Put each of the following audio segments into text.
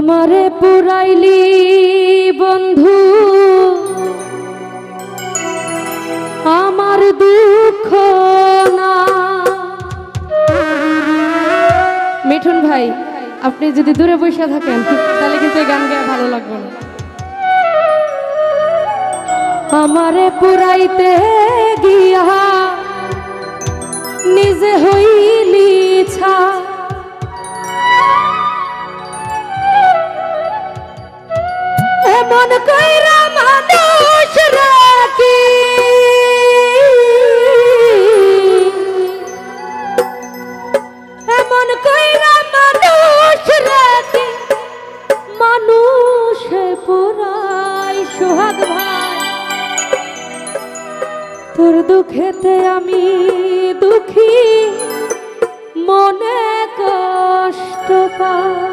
আমারে পুরাইলি বন্ধু। আমার দুঃখ না। মিঠুন ভাই, আপনি যদি দূরে বসে থাকেন, তাহলে কিন্তু এই গান গেয়ে ভালো লাগবে না। আমারে পুরাইতে গিয়া নিজে হইলি ছা এমন কইরা মানুষ রাখি। এমন কইরা মানুষ রাখি। মানুষে পুরাই সোহাগ ভাই। তোর দুঃখেতে আমি দুঃখী। মনে কষ্ট পাই।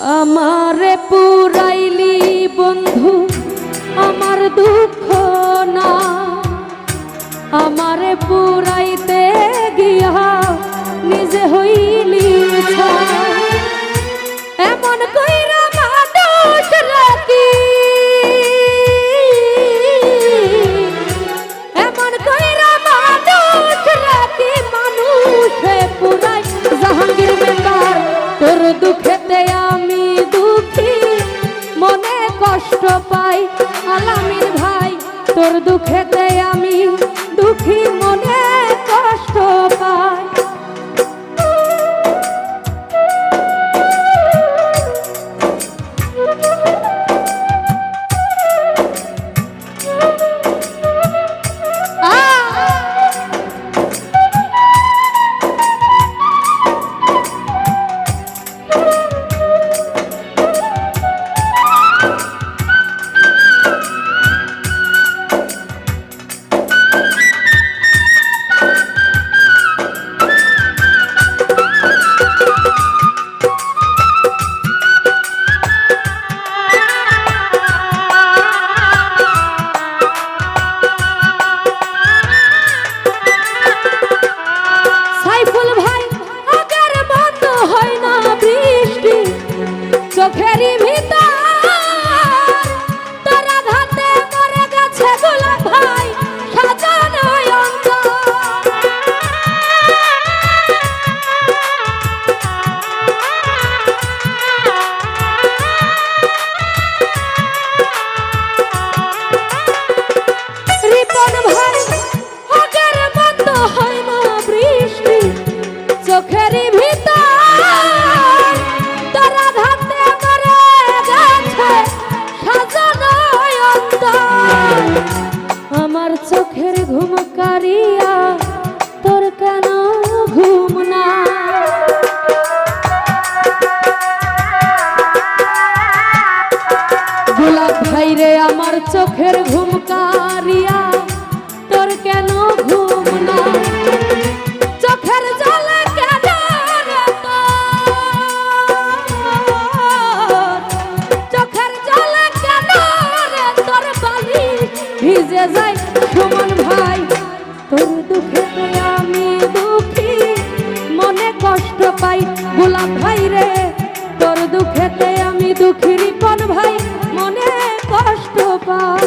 আমারে পুরাইলি বন্ধু আমার দুঃখ না ভাই ভাই মনে কষ্ট পাই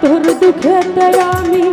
তোর দুঃখে আমি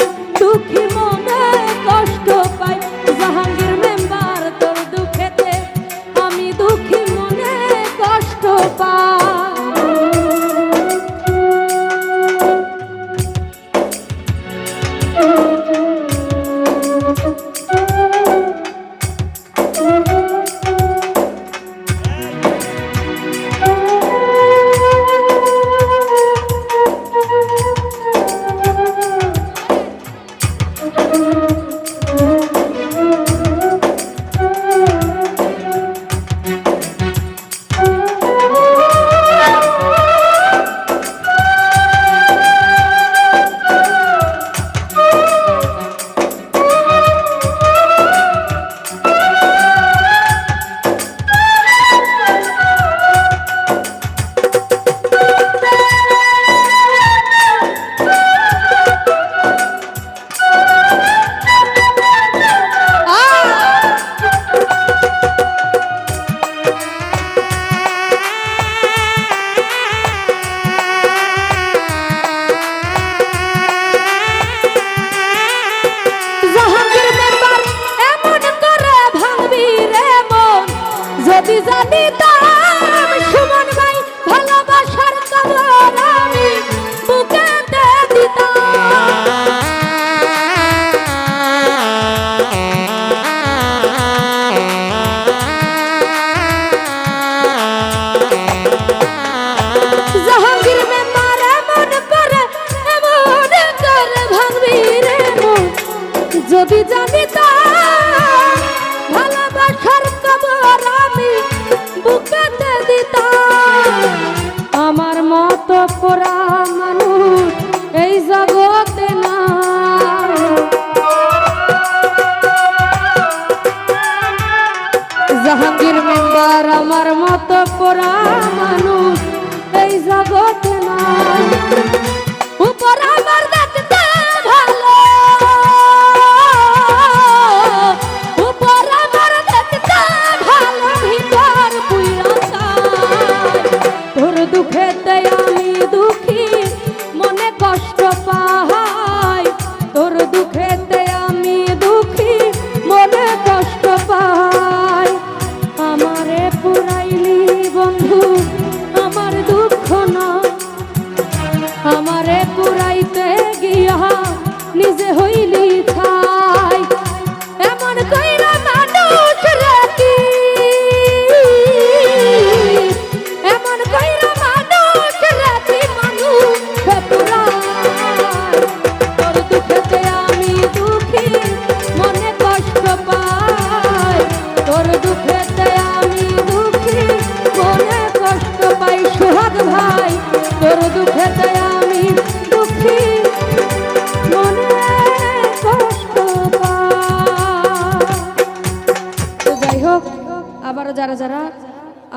যদি জানিতাম ভালোবাসার কবর আমি বুকেতে দিতাম। আমার মতো পোড়া মানুষ এই জগতে না জাহাঙ্গীর মেম্বার, আমার মতো পোড়া মানুষ এই জগতে না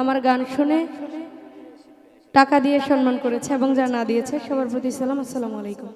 আমার গান শুনে টাকা দিয়ে সম্মান করেছে এবং যা না দিয়েছে, সবার প্রতি সালাম, আসসালামু আলাইকুম।